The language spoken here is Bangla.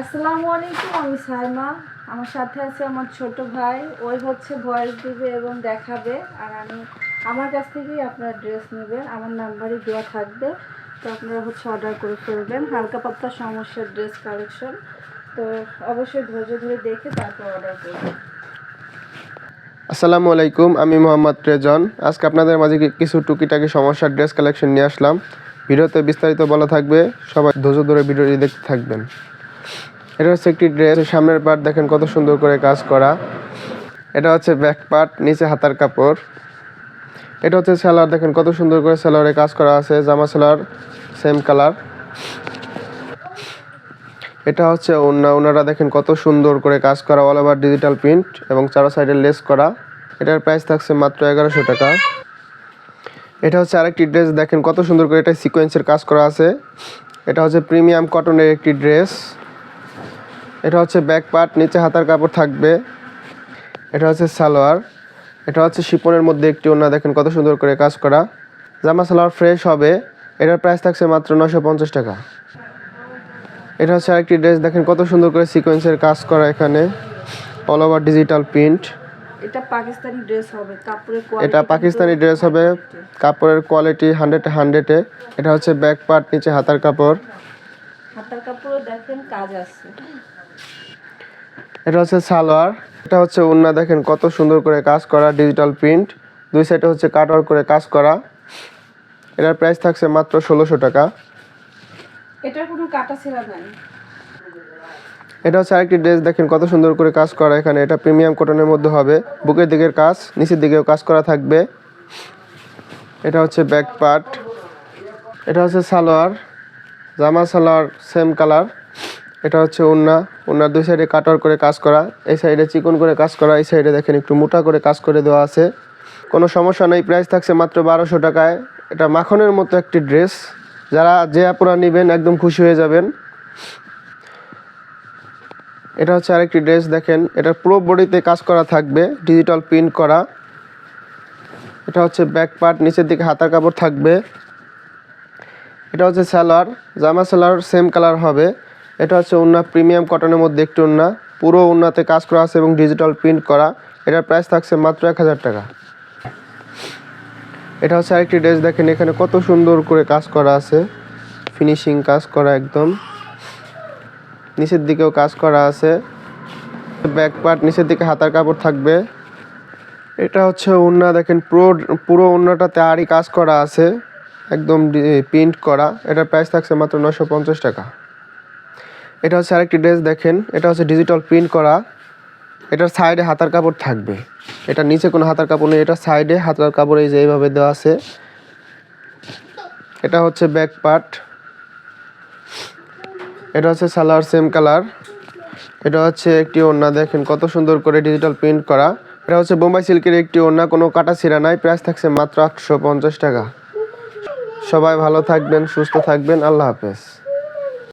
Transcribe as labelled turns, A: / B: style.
A: আসসালামু আলাইকুম, আমি সাইমা আমার সাথে আছে আমার ছোট ভাই। ওই হচ্ছে ভয়েস দিবে এবং দেখাবে। আর আমি আমার কাছ থেকেই আপনারা ড্রেস নেবেন আমার নাম্বারই দেওয়া থাকবে। তো আপনারা হচ্ছে অর্ডার করে ফেলবেন। হালকা পাতলা সমস্যার ড্রেস কালেকশন তো অবশ্যই ধৈর্য ধরে দেখে তারপর অর্ডার করবেন।
B: আসসালামু আলাইকুম, আমি মোহাম্মদ রেজন। আজকে আপনাদের মাঝে কিছু টুকিটাকি সমস্যার ড্রেস কালেকশন নিয়ে আসলাম। ভিডিওতে বিস্তারিত বলা থাকবে। সবাই ধৈর্য ধরে ভিডিওটি দেখতে থাকবেন। এটা হচ্ছে একটি ড্রেস, সামনের পার্ট দেখেন কত সুন্দর করে কাজ করা। এটা হচ্ছে ব্যাক পার্ট নিচে হাতার কাপড়। এটা হচ্ছে সেলার দেখেন কত সুন্দর করে সেলারে কাজ করা আছে, জামা সেলার সেম কালার এটা হচ্ছে ওনা ওনারা দেখেন কত সুন্দর করে কাজ করা অল ওভার ডিজিটাল প্রিন্ট এবং চারো সাইডে লেস করা। এটার প্রাইস থাকছে মাত্র এগারোশো টাকা। এটা হচ্ছে আরেকটি ড্রেস, দেখেন কত সুন্দর করে এটা সিকোয়েন্সের কাজ করা আছে। এটা হচ্ছে প্রিমিয়াম কটনের একটি ড্রেস। এটা হচ্ছে ব্যাক পার্ট নিচে হাতার কাপড় থাকবে। এটা হচ্ছে সালোয়ার। এটা হচ্ছে শিপনের মধ্যে একটি ওনা দেখেন কত সুন্দর করে কাজ করা। জামা সালোয়ার ফ্রেশ হবে। এটার প্রাইস থাকছে মাত্র নশো পঞ্চাশ টাকা। এটা হচ্ছে আরেকটি ড্রেস দেখেন কত সুন্দর করে সিকোয়েন্সের কাজ করা এখানে। অল ওভার ডিজিটাল প্রিন্ট
A: এটা পাকিস্তানি ড্রেস হবে কাপড়ের
B: এটা পাকিস্তানি ড্রেস হবে। কাপড়ের কোয়ালিটি হান্ড্রেড হান্ড্রেডে এটা হচ্ছে ব্যাক পার্ট নিচে হাতার কাপড়।
A: হাতার কাপড়ও দেখেন কাজ আছে।
B: এটা হচ্ছে সালোয়ার। এটা হচ্ছে উন্না দেখেন কত সুন্দর করে কাজ করা ডিজিটাল প্রিন্ট দুই সাইডে হচ্ছে কাটওয়ার করে কাজ করা। এটার প্রাইস থাকছে মাত্র ষোলোশো টাকা।
A: এটার কোনো কাটা ছেঁড়া নাই।
B: এটা হচ্ছে আরেকটি ড্রেস দেখেন কত সুন্দর করে কাজ করা এখানে। এটা প্রিমিয়াম কটনের মধ্যে হবে। বুকের দিকের কাজ নিচের দিকেও কাজ করা থাকবে। এটা হচ্ছে ব্যাক পার্ট এটা হচ্ছে সালোয়ার। জামা সালোয়ার সেম কালার এটা হচ্ছে উন্না। উন্নার দুই সাইডে কাটার করে কাজ করা, এই সাইডে চিকন করে কাজ করা, এই সাইডে দেখেন একটু মোটা করে কাজ করে দেওয়া আছে। কোনো সমস্যা নেই প্রাইস থাকছে মাত্র বারোশো টাকায়। এটা মাখনের মতো একটি ড্রেস যারা যে আপনারা নেবেন একদম খুশি হয়ে যাবেন। এটা হচ্ছে আরেকটি ড্রেস দেখেন। এটা পুরো বডিতে কাজ করা থাকবে ডিজিটাল প্রিন্ট করা। এটা হচ্ছে ব্যাক পার্ট নিচের দিকে হাতার কাপড় থাকবে। এটা হচ্ছে সালোয়ার, জামা সালোয়ার সেম কালার হবে। এটা হচ্ছে উন্না, প্রিমিয়াম কটনের মধ্যে একটি উন্না। পুরো উন্নাতে কাজ করা আছে এবং ডিজিটাল প্রিন্ট করা। এটার প্রাইস থাকছে মাত্র এক হাজার টাকা। এটা হচ্ছে আরেকটি ড্রেস দেখেন এখানে কত সুন্দর করে কাজ করা আছে। ফিনিশিং কাজ করা একদম। নিচের দিকেও কাজ করা আছে। ব্যাক পার্ট নিচের দিকে হাতার কাপড় থাকবে। এটা হচ্ছে ওড়না দেখেন পুরো পুরো ওড়নাটাতে আরই কাজ করা আছে। একদম প্রিন্ট করা। এটার প্রাইস থাকছে মাত্র নশো পঞ্চাশ টাকা। এটা হচ্ছে আরেকটি ড্রেস দেখেন, এটা হচ্ছে ডিজিটাল প্রিন্ট করা। এটার সাইডে হাতার কাপড় থাকবে। এটা নিচে কোনো হাতার কাপড় নেই, এটা সাইডে হাতার কাপড় এই যে এইভাবে দেওয়া আছে। এটা হচ্ছে ব্যাক পার্ট এটা হচ্ছে সালোয়ার সেম কালার এটা হচ্ছে একটি ওড়না, দেখেন কত সুন্দর করে ডিজিটাল প্রিন্ট করা। এটা হচ্ছে বোম্বাই সিল্কের একটি ওড়না, কোনো কাটা ছিঁড়া নাই প্রাইস থাকছে মাত্র আটশো পঞ্চাশ টাকা। সবাই ভালো থাকবেন, সুস্থ থাকবেন, আল্লাহ হাফেজ।